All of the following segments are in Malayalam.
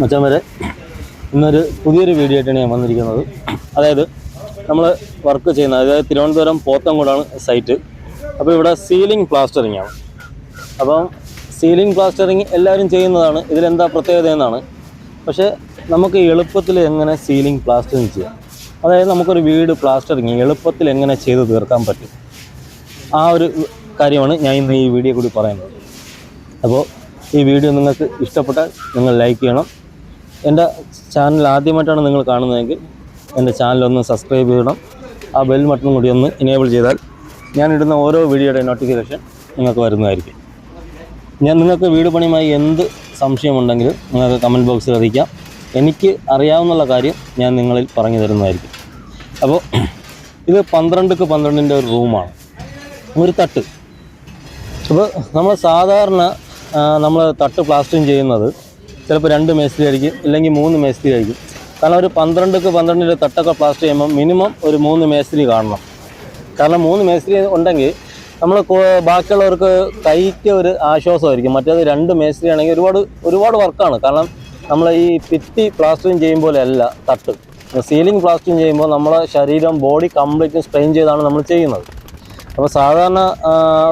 മച്ചാൻ വരെ ഇന്നൊരു പുതിയൊരു വീഡിയോ ആയിട്ടാണ് ഞാൻ വന്നിരിക്കുന്നത്. അതായത് നമ്മൾ വർക്ക് ചെയ്യുന്ന അതായത് തിരുവനന്തപുരം പോത്തൻകോടാണ് സൈറ്റ് അപ്പോൾ ഇവിടെ സീലിംഗ് പ്ലാസ്റ്ററിംഗ് ആണ്. അപ്പം സീലിംഗ് പ്ലാസ്റ്ററിംഗ് എല്ലാവരും ചെയ്യുന്നതാണ്. ഇതിലെന്താ പ്രത്യേകത എന്നാണ്. പക്ഷേ നമുക്ക് എളുപ്പത്തിൽ എങ്ങനെ സീലിംഗ് പ്ലാസ്റ്ററിങ് ചെയ്യാം? അതായത് നമുക്കൊരു വീട് പ്ലാസ്റ്ററിങ് എളുപ്പത്തിൽ എങ്ങനെ ചെയ്ത് തീർക്കാൻ പറ്റും? ആ ഒരു കാര്യമാണ് ഞാൻ ഇന്ന് ഈ വീഡിയോ കൂടി പറയുന്നത്. അപ്പോൾ ഈ വീഡിയോ നിങ്ങൾക്ക് ഇഷ്ടപ്പെട്ടാൽ നിങ്ങൾ ലൈക്ക് ചെയ്യണം. എന്റെ ചാനൽ ആദ്യമായിട്ടാണ് നിങ്ങൾ കാണുന്നതെങ്കിൽ എന്റെ ചാനലൊന്ന് സബ്സ്ക്രൈബ് ചെയ്യണം. ആ ബെൽ ബട്ടൺ കൂടി ഒന്ന് ഇനേബിൾ ചെയ്താൽ ഞാനിടുന്ന ഓരോ വീഡിയോയുടെ നോട്ടിഫിക്കേഷൻ നിങ്ങൾക്ക് വരുന്നതായിരിക്കും. ഞാൻ നിങ്ങൾക്ക് വീട് പണിയുമായി എന്ത് സംശയമുണ്ടെങ്കിലും നിങ്ങൾക്ക് കമന്റ് ബോക്സിൽ അറിയിക്കാം. എനിക്ക് അറിയാവുന്ന കാര്യം ഞാൻ നിങ്ങളിൽ പറഞ്ഞു തരുന്നതായിരിക്കും. അപ്പോൾ ഇത് പന്ത്രണ്ടുക്ക് പന്ത്രണ്ടിന്റെ ഒരു റൂമാണ് ഒരു തട്ട്. അപ്പോൾ നമ്മൾ സാധാരണ നമ്മൾ തട്ട് പ്ലാസ്റ്ററിങ് ചെയ്യുന്നത് ചിലപ്പോൾ രണ്ട് മേസ്ത്രി ആയിരിക്കും ഇല്ലെങ്കിൽ മൂന്ന് മേസ്ത്രി ആയിരിക്കും. കാരണം ഒരു പന്ത്രണ്ടുക്ക് പന്ത്രണ്ടിന്റെ തട്ടൊക്കെ പ്ലാസ്റ്റർ ചെയ്യുമ്പോൾ മിനിമം ഒരു മൂന്ന് മേസ്ത്രി കാണണം. കാരണം മൂന്ന് മേസ്ത്രി ഉണ്ടെങ്കിൽ നമ്മൾ ബാക്കിയുള്ളവർക്ക് കൈക്ക് ഒരു ആശ്വാസമായിരിക്കും. മറ്റേത് രണ്ട് മേസ്ത്രി ആണെങ്കിൽ ഒരുപാട് ഒരുപാട് വർക്കാണ്. കാരണം നമ്മൾ ഈ ഭിത്തി പ്ലാസ്റ്ററിങ് ചെയ്യുമ്പോൾ അല്ല തട്ട്. സീലിംഗ് പ്ലാസ്റ്ററിങ് ചെയ്യുമ്പോൾ നമ്മളെ ശരീരം ബോഡി കംപ്ലീറ്റ് സ്ട്രെയിൻ ചെയ്താണ് നമ്മൾ ചെയ്യുന്നത്. അപ്പോൾ സാധാരണ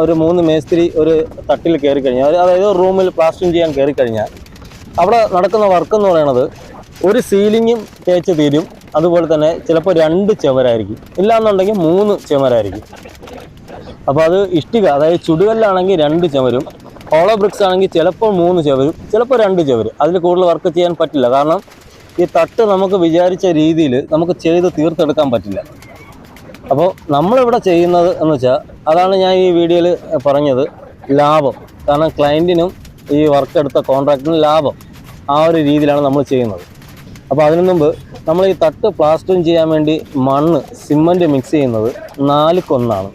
ഒരു മൂന്ന് മേസ്ത്രി ഒരു തട്ടിൽ കയറി കഴിഞ്ഞാൽ അതായത് റൂമിൽ പ്ലാസ്റ്ററിങ് ചെയ്യാൻ കയറി കഴിഞ്ഞാൽ അവിടെ നടക്കുന്ന വർക്ക് എന്ന് പറയുന്നത് ഒരു സീലിങ്ങും തേച്ച് തീരും. അതുപോലെ തന്നെ ചിലപ്പോൾ രണ്ട് ചുമരായിരിക്കും. ഇല്ലാന്നുണ്ടെങ്കിൽ മൂന്ന് ചുമരായിരിക്കും. അപ്പോൾ അത് ഇഷ്ടിക അതായത് ചുടുകല്ലാണെങ്കിൽ രണ്ട് ചുമരും ഹോളോ ബ്രിക്സ് ആണെങ്കിൽ ചിലപ്പോൾ മൂന്ന് ചുവരും ചിലപ്പോൾ രണ്ട് ചുവരും അതിൽ കൂടുതൽ വർക്ക് ചെയ്യാൻ പറ്റില്ല. കാരണം ഈ തട്ട് നമുക്ക് വിചാരിച്ച രീതിയിൽ നമുക്ക് ചെയ്ത് തീർത്തെടുക്കാൻ പറ്റില്ല. അപ്പോൾ നമ്മളിവിടെ ചെയ്യുന്നത് എന്ന് വെച്ചാൽ അതാണ് ഞാൻ ഈ വീഡിയോയിൽ പറഞ്ഞത് ലാഭം. കാരണം ക്ലയന്റിനും ഈ വർക്ക് എടുത്ത കോൺട്രാക്റ്റിനും ലാഭം. ആ ഒരു രീതിയിലാണ് നമ്മൾ ചെയ്യുന്നത്. അപ്പോൾ അതിനു മുമ്പ് നമ്മൾ ഈ തട്ട് പ്ലാസ്റ്ററിങ് ചെയ്യാൻ വേണ്ടി മണ്ണ് സിമന്റ് മിക്സ് ചെയ്യുന്നത് നാല് കൊന്നാണ്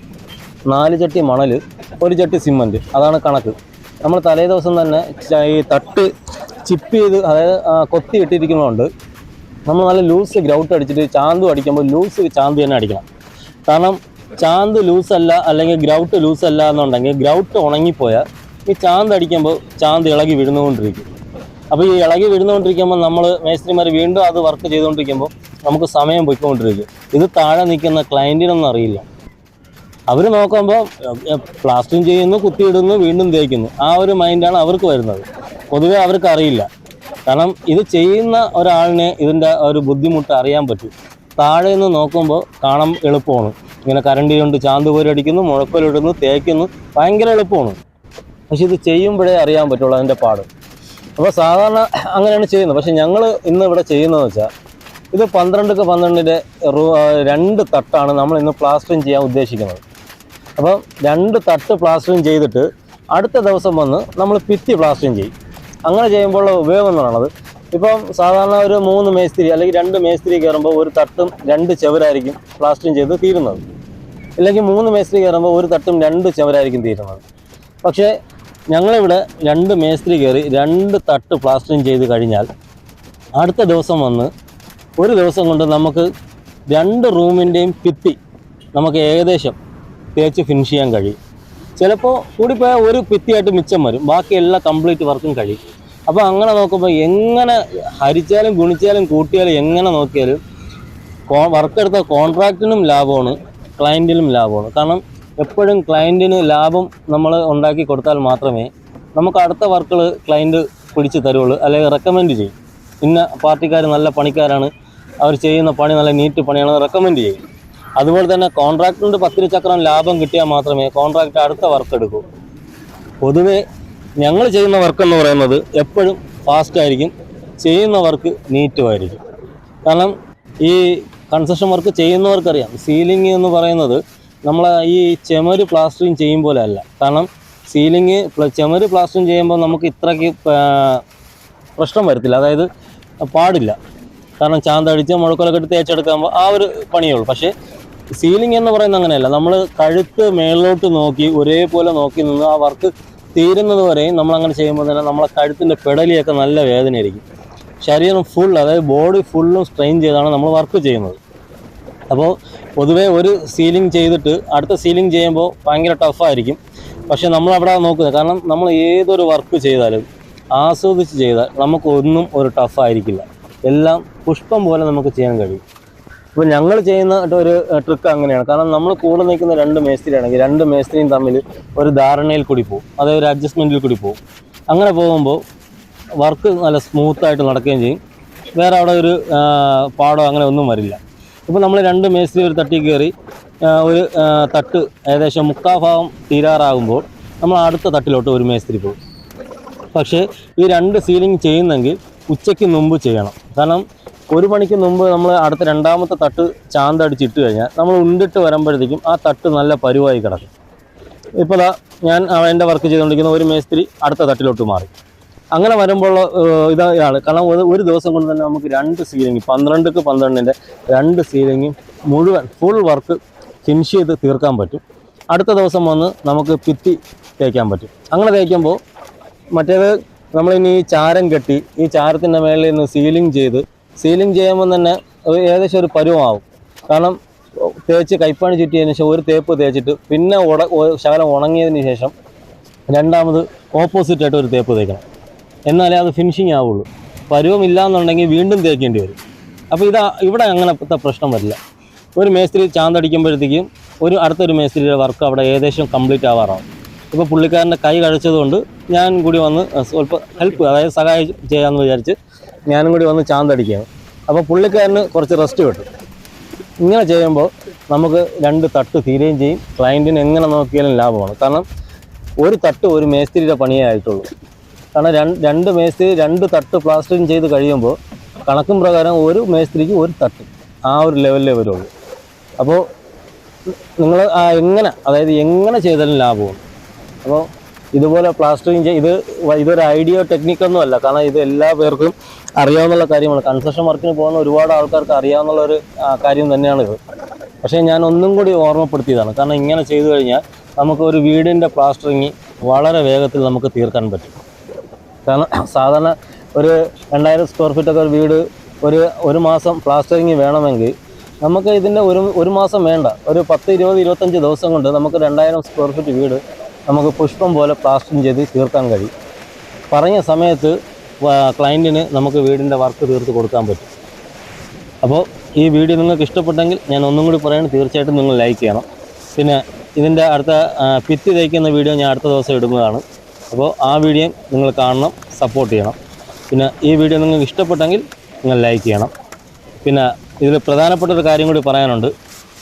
നാല് ചട്ടി മണൽ ഒരു ചട്ടി സിമന്റ് അതാണ് കണക്ക്. നമ്മൾ തലേ ദിവസം തന്നെ ഈ തട്ട് ചിപ്പ് ചെയ്ത് അതായത് കൊത്തി ഇട്ടിരിക്കുന്നതുകൊണ്ട് നമ്മൾ നല്ല ലൂസ് ഗ്രൗട്ട് അടിച്ചിട്ട് ചാന്ത് അടിക്കുമ്പോൾ ലൂസ് ചാന്ത് തന്നെ അടിക്കണം. കാരണം ചാന്ത് ലൂസല്ല അല്ലെങ്കിൽ ഗ്രൗട്ട് ലൂസല്ല എന്നുണ്ടെങ്കിൽ ഗ്രൗട്ട് ഉണങ്ങിപ്പോയാൽ ഈ ചാന്ത് അടിക്കുമ്പോൾ ചാന്ത് ഇളകി വീഴുന്നുകൊണ്ടിരിക്കും. അപ്പോൾ ഈ ഇളകി വീഴുന്നുകൊണ്ടിരിക്കുമ്പോൾ നമ്മൾ മേസ്ത്രിമാർ വീണ്ടും അത് വർക്ക് ചെയ്തുകൊണ്ടിരിക്കുമ്പോൾ നമുക്ക് സമയം പോയിക്കൊണ്ടിരിക്കും. ഇത് താഴെ നിൽക്കുന്ന ക്ലയന്റിനൊന്നും അറിയില്ല. അവർ നോക്കുമ്പോൾ പ്ലാസ്റ്ററിങ് ചെയ്യുന്നു കുത്തിയിടുന്നു വീണ്ടും തേക്കുന്നു. ആ ഒരു മൈൻഡാണ് അവർക്ക് വരുന്നത്. പൊതുവേ അവർക്ക് അറിയില്ല. കാരണം ഇത് ചെയ്യുന്ന ഒരാളിനെ ഇതിന്റെ ഒരു ബുദ്ധിമുട്ട് അറിയാൻ പറ്റും. താഴെ നിന്ന് നോക്കുമ്പോൾ കാണാൻ എളുപ്പമാണ്. ഇങ്ങനെ കരണ്ടി കൊണ്ട് ചാന്ത് പോരടിക്കുന്നു മുഴക്കലിടുന്നു തേക്കുന്നു. ഭയങ്കര എളുപ്പമാണ്. പക്ഷെ ഇത് ചെയ്യുമ്പോഴേ അറിയാൻ പറ്റുള്ളൂ അതിന്റെ പാട്. അപ്പോൾ സാധാരണ അങ്ങനെയാണ് ചെയ്യുന്നത്. പക്ഷെ ഞങ്ങൾ ഇന്ന് ഇവിടെ ചെയ്യുന്നതെന്ന് വെച്ചാൽ ഇത് പന്ത്രണ്ടൊക്കെ പന്ത്രണ്ടിന്റെ രണ്ട് തട്ടാണ് നമ്മൾ ഇന്ന് പ്ലാസ്റ്ററിങ് ചെയ്യാൻ ഉദ്ദേശിക്കുന്നത്. അപ്പം രണ്ട് തട്ട് പ്ലാസ്റ്ററിങ് ചെയ്തിട്ട് അടുത്ത ദിവസം വന്ന് നമ്മൾ ഭിത്തി പ്ലാസ്റ്ററിങ് ചെയ്യും. അങ്ങനെ ചെയ്യുമ്പോൾ ഉപയോഗം എന്ന് ഇപ്പം സാധാരണ ഒരു മൂന്ന് മേസ്തിരി അല്ലെങ്കിൽ രണ്ട് മേസ്തിരി കയറുമ്പോൾ ഒരു തട്ടും രണ്ട് ചവരായിരിക്കും പ്ലാസ്റ്ററിങ് ചെയ്ത് തീരുന്നത്. ഇല്ലെങ്കിൽ മൂന്ന് മേസ്തിരി കയറുമ്പോൾ ഒരു തട്ടും രണ്ട് ചവരായിരിക്കും തീരുന്നത്. പക്ഷേ ഞങ്ങളിവിടെ രണ്ട് മേസ്ത്രി കയറി രണ്ട് തട്ട് പ്ലാസ്റ്ററിങ് ചെയ്ത് കഴിഞ്ഞാൽ അടുത്ത ദിവസം വന്ന് ഒരു ദിവസം കൊണ്ട് നമുക്ക് രണ്ട് റൂമിന്റെയും ഭിത്തി നമുക്ക് ഏകദേശം തേച്ച് ഫിനിഷ് ചെയ്യാൻ കഴിയും. ചിലപ്പോൾ കൂടിപ്പോയാൽ ഒരു ഭിത്തിയായിട്ട് മിച്ചം വരും. ബാക്കി എല്ലാ കംപ്ലീറ്റ് വർക്കും കഴിയും. അപ്പോൾ അങ്ങനെ നോക്കുമ്പോൾ എങ്ങനെ ഹരിച്ചാലും ഗുണിച്ചാലും കൂട്ടിയാലും എങ്ങനെ നോക്കിയാലും വർക്കെടുത്ത കോൺട്രാക്റ്റിനും ലാഭമാണ് ക്ലയന്റിനും ലാഭമാണ്. കാരണം എപ്പോഴും ക്ലയന്റിന് ലാഭം നമ്മൾ ഉണ്ടാക്കി കൊടുത്താൽ മാത്രമേ നമുക്ക് അടുത്ത വർക്കുകൾ ക്ലയന്റ് പിടിച്ച് തരുള്ളൂ അല്ലെങ്കിൽ റെക്കമെൻഡ് ചെയ്യും. ഇന്ന പാർട്ടിക്കാർ നല്ല പണിക്കാരാണ് അവർ ചെയ്യുന്ന പണി നല്ല നീറ്റ് പണിയാണ് റെക്കമെൻഡ് ചെയ്യും. അതുപോലെ തന്നെ കോൺട്രാക്ടറിന്റെ പത്തിരി ചക്രം ലാഭം കിട്ടിയാൽ മാത്രമേ കോൺട്രാക്റ്റ് അടുത്ത വർക്ക് എടുക്കൂ. പൊതുവേ ഞങ്ങൾ ചെയ്യുന്ന വർക്ക് എന്ന് പറയുന്നത് എപ്പോഴും ഫാസ്റ്റ് ആയിരിക്കും ചെയ്യുന്ന വർക്ക് നീറ്റുമായിരിക്കും കാരണം ഈ കൺസ്ട്രക്ഷൻ വർക്ക് ചെയ്യുന്നവർക്കറിയാം. സീലിംഗ് എന്ന് പറയുന്നത് നമ്മൾ ഈ ചെമര് പ്ലാസ്റ്ററിങ് ചെയ്യും പോലെ അല്ല. കാരണം സീലിംഗ് ചെമര് പ്ലാസ്റ്ററിങ് ചെയ്യുമ്പോൾ നമുക്ക് ഇത്രയ്ക്ക് പ്രശ്നം വരത്തില്ല. അതായത് പാടില്ല. കാരണം ചാന്തടിച്ച് മുഴക്കൊലൊക്കെ എടുത്ത് തേച്ചെടുക്കുമ്പോൾ ആ ഒരു പണിയേ ഉള്ളൂ പക്ഷേ സീലിംഗ് എന്ന് പറയുന്നത് അങ്ങനെയല്ല. നമ്മൾ കഴുത്ത് മേളിലോട്ട് നോക്കി ഒരേപോലെ നോക്കി നിന്ന് ആ വർക്ക് തീരുന്നത് വരെയും നമ്മൾ അങ്ങനെ ചെയ്യുമ്പോൾ തന്നെ നമ്മളെ കഴുത്തിന്റെ പെടലിയൊക്കെ നല്ല വേദനയായിരിക്കും. ശരീരം ഫുൾ അതായത് ബോഡി ഫുള്ളും സ്ട്രെയിൻ ചെയ്താണ് നമ്മൾ വർക്ക് ചെയ്യുന്നത്. അപ്പോൾ പൊതുവേ ഒരു സീലിംഗ് ചെയ്തിട്ട് അടുത്ത സീലിംഗ് ചെയ്യുമ്പോൾ ഭയങ്കര ടഫായിരിക്കും പക്ഷേ നമ്മൾ അവിടെ നോക്കുന്നത് കാരണം നമ്മൾ ഏതൊരു വർക്ക് ചെയ്താലും ആസ്വദിച്ച് ചെയ്താൽ നമുക്കൊന്നും ഒരു ടഫായിരിക്കില്ല എല്ലാം പുഷ്പം പോലെ നമുക്ക് ചെയ്യാൻ കഴിയും. അപ്പോൾ ഞങ്ങൾ ചെയ്യുന്ന ഒരു ട്രിക്ക് അങ്ങനെയാണ്. കാരണം നമ്മൾ കൂടെ നിൽക്കുന്ന രണ്ട് മേസ്ത്രിയാണെങ്കിൽ രണ്ട് മേസ്ത്രിയും തമ്മിൽ ഒരു ധാരണയിൽ കൂടി പോകും അതായത് ഒരു അഡ്ജസ്റ്റ്മെന്റിൽ കൂടി പോകും അങ്ങനെ പോകുമ്പോൾ വർക്ക് നല്ല സ്മൂത്തായിട്ട് നടക്കുകയും ചെയ്യും. വേറെ അവിടെ ഒരു പാടോ അങ്ങനെ ഒന്നും വരില്ല. ഇപ്പോൾ നമ്മൾ രണ്ട് മേസ്തിരി ഒരു തട്ടി കയറി ഒരു തട്ട് ഏകദേശം മുക്കാഭാഗം തീരാറാകുമ്പോൾ നമ്മൾ അടുത്ത തട്ടിലോട്ട് ഒരു മേസ്തിരി പോകും. പക്ഷേ ഈ രണ്ട് സീലിംഗ് ചെയ്യുന്നെങ്കിൽ ഉച്ചയ്ക്ക് മുമ്പ് ചെയ്യണം. കാരണം ഒരു മണിക്ക് മുമ്പ് നമ്മൾ അടുത്ത രണ്ടാമത്തെ തട്ട് ചാന്തടിച്ചിട്ട് കഴിഞ്ഞാൽ നമ്മൾ ഉണ്ടിട്ട് വരുമ്പോഴത്തേക്കും ആ തട്ട് നല്ല പരുവായി കിടക്കും. ഇപ്പോൾ ഞാൻ എന്റെ വർക്ക് ചെയ്തുകൊണ്ടിരിക്കുന്ന ഒരു മേസ്തിരി അടുത്ത തട്ടിലോട്ട് മാറി. അങ്ങനെ വരുമ്പോൾ ഇതാണ്. കാരണം ഒരു ദിവസം കൊണ്ട് തന്നെ നമുക്ക് രണ്ട് സീലിംഗ് പന്ത്രണ്ടുക്ക് പന്ത്രണ്ടിന്റെ രണ്ട് സീലിംഗും മുഴുവൻ ഫുൾ വർക്ക് ഫിനിഷ് ചെയ്ത് തീർക്കാൻ പറ്റും. അടുത്ത ദിവസം വന്ന് നമുക്ക് ഭിത്തി തേക്കാൻ പറ്റും. അങ്ങനെ തേക്കുമ്പോൾ മറ്റേത് നമ്മളിനി ഈ ചാരം കെട്ടി ഈ ചാരത്തിന്റെ മേളിൽ നിന്ന് സീലിംഗ് ചെയ്ത് സീലിംഗ് ചെയ്യുമ്പോൾ തന്നെ ഏകദേശം ഒരു പരുവമാവും. കാരണം തേച്ച് കൈപ്പാണി ചുറ്റിയതിന് ശേഷം ഒരു തേപ്പ് തേച്ചിട്ട് പിന്നെ ഉട ശകലം ഉണങ്ങിയതിന് ശേഷം രണ്ടാമത് ഓപ്പോസിറ്റായിട്ട് ഒരു തേപ്പ് തേക്കണം. എന്നാലേ അത് ഫിനിഷിങ് ആവുള്ളൂ. പരുവമില്ല എന്നുണ്ടെങ്കിൽ വീണ്ടും തേക്കേണ്ടി വരും. അപ്പോൾ ഇതാ ഇവിടെ അങ്ങനത്തെ പ്രശ്നം വരില്ല. ഒരു മേസ്ത്രി ചാന്തടിക്കുമ്പോഴത്തേക്കും ഒരു അടുത്തൊരു മേസ്ത്രിയുടെ വർക്ക് അവിടെ ഏകദേശം കംപ്ലീറ്റ് ആവാറാവും. ഇപ്പോൾ പുള്ളിക്കാരന്റെ കൈ കഴിച്ചതുകൊണ്ട് ഞാൻ കൂടി വന്ന് സ്വല്പം ഹെൽപ്പ് അതായത് സഹായം ചെയ്യാമെന്ന് വിചാരിച്ച് ഞാനും കൂടി വന്ന് ചാന്തടിക്കുകയാണ്. അപ്പോൾ പുള്ളിക്കാരന് കുറച്ച് റെസ്റ്റ് കിട്ടും. ഇങ്ങനെ ചെയ്യുമ്പോൾ നമുക്ക് രണ്ട് തട്ട് തീരുകയും ചെയ്യും. ക്ലയന്റിന് എങ്ങനെ നോക്കിയാലും ലാഭമാണ്. കാരണം ഒരു തട്ട് ഒരു മേസ്ത്രിയുടെ പണിയേ ആയിട്ടുള്ളൂ. കാരണം രണ്ട് മേസ്ത്രി രണ്ട് തട്ട് പ്ലാസ്റ്ററിങ് ചെയ്ത് കഴിയുമ്പോൾ കണക്കും പ്രകാരം ഒരു മേസ്ത്രിക്ക് ഒരു തട്ട് ആ ഒരു ലെവലിലേ വരുള്ളൂ. അപ്പോൾ നിങ്ങൾ എങ്ങനെ അതായത് എങ്ങനെ ചെയ്താലും ലാഭമാണ്. അപ്പോൾ ഇതുപോലെ പ്ലാസ്റ്ററിങ് ഇത് ഇതൊരു ഐഡിയ ടെക്നിക്കൊന്നും അല്ല. കാരണം ഇത് എല്ലാ പേർക്കും അറിയാവുന്ന കാര്യമാണ്. കൺസ്ട്രക്ഷൻ വർക്കിന് പോകുന്ന ഒരുപാട് ആൾക്കാർക്ക് അറിയാവുന്ന ഒരു കാര്യം തന്നെയാണിത്. പക്ഷേ ഞാൻ ഒന്നും കൂടി ഓർമ്മപ്പെടുത്തിയതാണ്. കാരണം ഇങ്ങനെ ചെയ്തു കഴിഞ്ഞാൽ നമുക്ക് ഒരു വീടിന്റെ പ്ലാസ്റ്ററിങ് വളരെ വേഗത്തിൽ നമുക്ക് തീർക്കാൻ പറ്റും. കാരണം സാധാരണ ഒരു രണ്ടായിരം സ്ക്വയർ ഫീറ്റ് ഒക്കെ ഒരു വീട് ഒരു ഒരു മാസം പ്ലാസ്റ്ററിങ് വേണമെങ്കിൽ നമുക്ക് ഇതിന്റെ ഒരു ഒരു മാസം വേണ്ട. ഒരു പത്ത് ഇരുപത് ഇരുപത്തഞ്ച് ദിവസം കൊണ്ട് നമുക്ക് രണ്ടായിരം സ്ക്വയർ ഫീറ്റ് വീട് നമുക്ക് പുഷ്പം പോലെ പ്ലാസ്റ്ററിങ് ചെയ്ത് തീർക്കാൻ കഴിയും. പറഞ്ഞ സമയത്ത് ക്ലയന്റിന് നമുക്ക് വീടിന്റെ വർക്ക് തീർത്ത് കൊടുക്കാൻ പറ്റും. അപ്പോൾ ഈ വീഡിയോ നിങ്ങൾക്ക് ഇഷ്ടപ്പെട്ടെങ്കിൽ ഞാൻ ഒന്നും കൂടി പറയുന്നത് തീർച്ചയായിട്ടും നിങ്ങൾ ലൈക്ക് ചെയ്യണം. പിന്നെ ഇതിന്റെ അടുത്ത ഭിത്തി തയ്ക്കുന്ന വീഡിയോ ഞാൻ അടുത്ത ദിവസം ഇടുന്നതാണ്. അപ്പോൾ ആ വീഡിയോ നിങ്ങൾ കാണണം സപ്പോർട്ട് ചെയ്യണം. പിന്നെ ഈ വീഡിയോ നിങ്ങൾക്ക് ഇഷ്ടപ്പെട്ടെങ്കിൽ നിങ്ങൾ ലൈക്ക് ചെയ്യണം. പിന്നെ ഇതിൽ പ്രധാനപ്പെട്ട ഒരു കാര്യം കൂടി പറയാനുണ്ട്.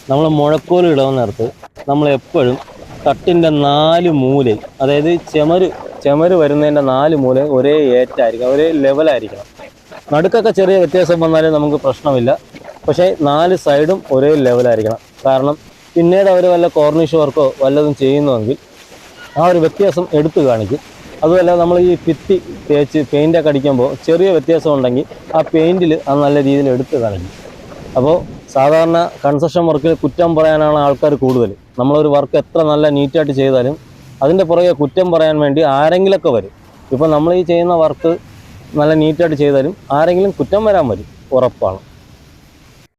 നമ്മൾ മുഴക്കോൽ ഇടാൻ നേരത്ത് നമ്മൾ എപ്പോഴും തട്ടിന്റെ നാല് മൂലയും അതായത് ചെമര് ചെമര് വരുന്നതിന്റെ നാല് മൂലയും ഒരേ ഏറ്റായിരിക്കണം ഒരേ ലെവലായിരിക്കണം നടുക്കൊക്കെ ചെറിയ വ്യത്യാസം വന്നാലും നമുക്ക് പ്രശ്നമില്ല. പക്ഷേ നാല് സൈഡും ഒരേ ലെവലായിരിക്കണം കാരണം പിന്നീട് അവർ വല്ല കോർണിഷ് വർക്കോ വല്ലതും ചെയ്യുന്നുവെങ്കിൽ ആ ഒരു വ്യത്യാസം എടുത്തു കാണിക്കും. അതുമല്ല നമ്മൾ ഈ ഭിത്തി തേച്ച് പെയിന്റൊക്കെ അടിക്കുമ്പോൾ ചെറിയ വ്യത്യാസം ഉണ്ടെങ്കിൽ ആ പെയിന്റിൽ അത് നല്ല രീതിയിൽ എടുത്ത് കാണിക്കും. അപ്പോൾ സാധാരണ കൺസ്ട്രക്ഷൻ വർക്കിൽ കുറ്റം പറയാനാണ് ആൾക്കാർ കൂടുതൽ. നമ്മളൊരു വർക്ക് എത്ര നല്ല നീറ്റായിട്ട് ചെയ്താലും അതിന്റെ പുറകെ കുറ്റം പറയാൻ വേണ്ടി ആരെങ്കിലുമൊക്കെ വരും. ഇപ്പോൾ നമ്മൾ ഈ ചെയ്യുന്ന വർക്ക് നല്ല നീറ്റായിട്ട് ചെയ്താലും ആരെങ്കിലും കുറ്റം വരാൻ വരും ഉറപ്പാണ്.